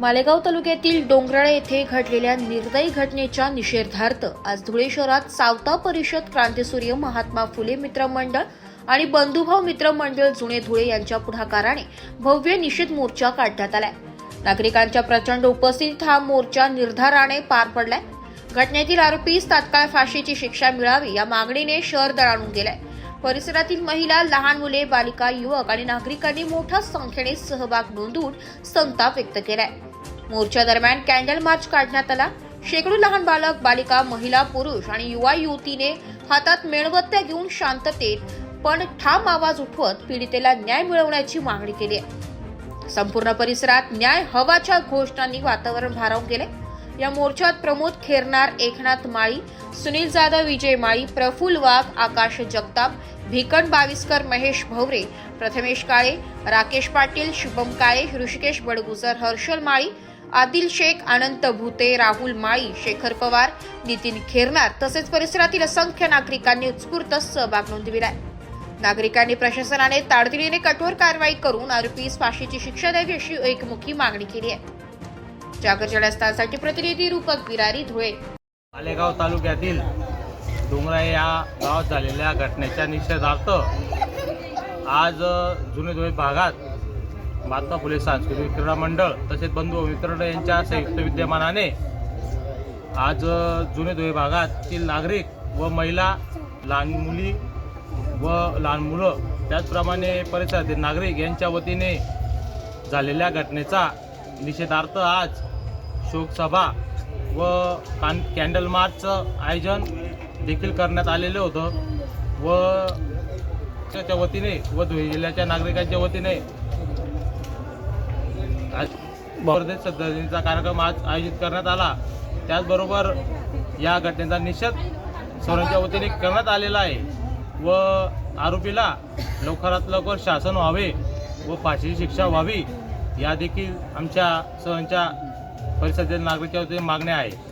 मालेगाव तालुक्यातील डोंगराळे येथे घडलेल्या निर्दयी घटनेच्या निषेधार्थ आज धुळे शहरात सावता परिषद क्रांतीसूर्य महात्मा फुले मित्र मंडळ आणि बंधुभाव मित्र मंडळ जुने धुळे यांच्या पुढाकाराने भव्य निषेध मोर्चा काढण्यात आलाय. नागरिकांच्या प्रचंड उपस्थितीत हा मोर्चा निर्धाराने पार पडलाय. घटनेतील आरोपीस तात्काळ फाशीची शिक्षा मिळावी या मागणीने शहर दळाणून गेलाय. परिसरातील महिला लहान मुले बालिका युवक आणि नागरिकांनी मोठ्या संख्येने सहभाग नोंदवून संताप व्यक्त केलाय. मोर्चा दरम्यान कॅन्डल मार्च काढण्यात आला. शेकडो लहान बालक बालिका महिला पुरुष आणि युवा युवतीने हातात मेणबत्त्या घेऊन शांततेत पण ठाम आवाज उठवत पीडितेला न्याय मिळवण्याची मागणी केली आहे. संपूर्ण परिसरात न्याय हवाच्या घोषणांनी वातावरण भारावून गेले. या मोर्चात प्रमोद खेरनार एकनाथ माळी सुनील जाधव विजय माळी प्रफुल्ल वाघ आकाश जगताप भिकण बाविस्कर महेश भवरे प्रथमेश काळे राकेश पाटील शुभम काळे ऋषिकेश बडगुजर हर्षल माळी आदिल शेख अनंत भूते राहुल माळी शेखर पवार नितीन खेरनार तसेच परिसरातील असंख्य नागरिकांनी उत्स्फूर्त सहभाग नोंदविलाय नागरिकांनी प्रशासनाने तातडीने कठोर कारवाई करून आरोपीस फाशीची शिक्षा द्यावी अशी एकमुखी मागणी केली आहे. जागर जडस्थानसाठी प्रतिनिधी रूपक विरारी धुळे. मालेगाव तालुक्यातील डोंगरा या गावात झालेल्या घटनेच्या निषेधार्थ आज जुने धुळे भागात महात्मा फुले सांस्कृतिक क्रीडा मंडळ तसेच बंधू मित्र यांच्या संयुक्त विद्यमानाने आज जुने धुळे भागातील नागरिक व महिला लहान मुली व लहान मुलं त्याचप्रमाणे परिसरातील नागरिक यांच्या वतीने झालेल्या घटनेचा निषेधार्थ आज शोकसभा व कान कॅन्डल मार्चचं आयोजन देखील करण्यात आलेलं होतं. व त्याच्या वतीने व धुळे जिल्ह्याच्या नागरिकांच्या वतीने आज परदेश कार्यक्रम आज आयोजित करण्यात आला. त्याचबरोबर या घटनेचा निषेध सर्वांच्या वतीने करण्यात आलेला आहे व आरोपीला लवकरात लवकर शासन व्हावे व फाशीची शिक्षा व्हावी या देखील आमच्या सर्वांच्या परिषदेतील नागरिकांच्या वतीने मागण्या आहे